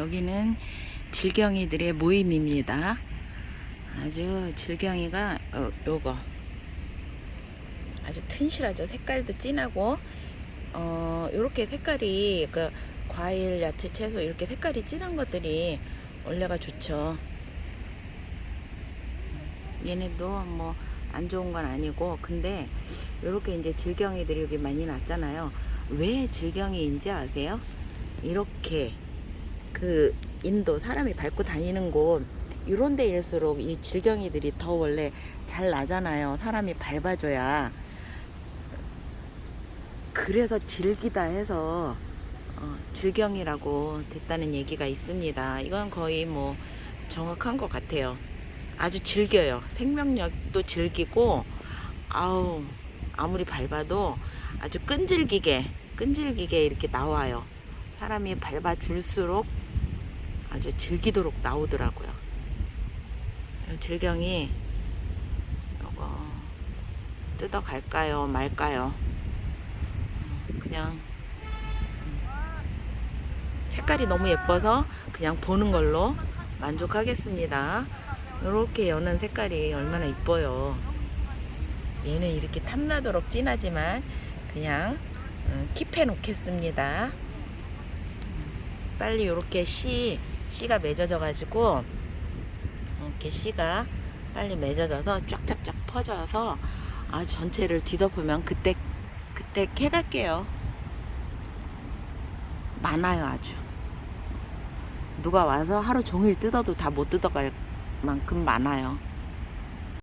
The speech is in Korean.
여기는 질경이들의 모임입니다. 아주 질경이가 어, 요거 아주 튼실하죠. 색깔도 진하고 어 요렇게 색깔이 그 과일, 야채, 채소 이렇게 색깔이 진한 것들이 원래가 좋죠. 얘네도 뭐 안 좋은 건 아니고 근데 요렇게 이제 질경이들이 여기 많이 났잖아요. 왜 질경이인지 아세요? 이렇게 그 인도 사람이 밟고 다니는 곳 이런 데일수록 이 질경이들이 더 원래 잘 나잖아요. 사람이 밟아줘야. 그래서 질기다 해서 어, 질경이라고 됐다는 얘기가 있습니다. 이건 거의 뭐 정확한 것 같아요. 아주 질겨요. 생명력도 질기고 아우 아무리 밟아도 아주 끈질기게 끈질기게 이렇게 나와요. 사람이 밟아 줄수록 아주 질기도록 나오더라고요. 이 질경이 요거 뜯어 갈까요 말까요? 그냥 음, 색깔이 너무 예뻐서 그냥 보는 걸로 만족하겠습니다. 이렇게 여는 색깔이 얼마나 이뻐요. 얘는 이렇게 탐나도록 진하지만 그냥 음, 킵해 놓겠습니다. 빨리 이렇게 씨 씨가 맺어져 가지고 이렇게 씨가 빨리 맺어져서 쫙쫙쫙 퍼져서 아 전체를 뒤덮으면 그때 그때 캐갈게요. 많아요 아주. 누가 와서 하루 종일 뜯어도 다 못 뜯어갈 만큼 많아요.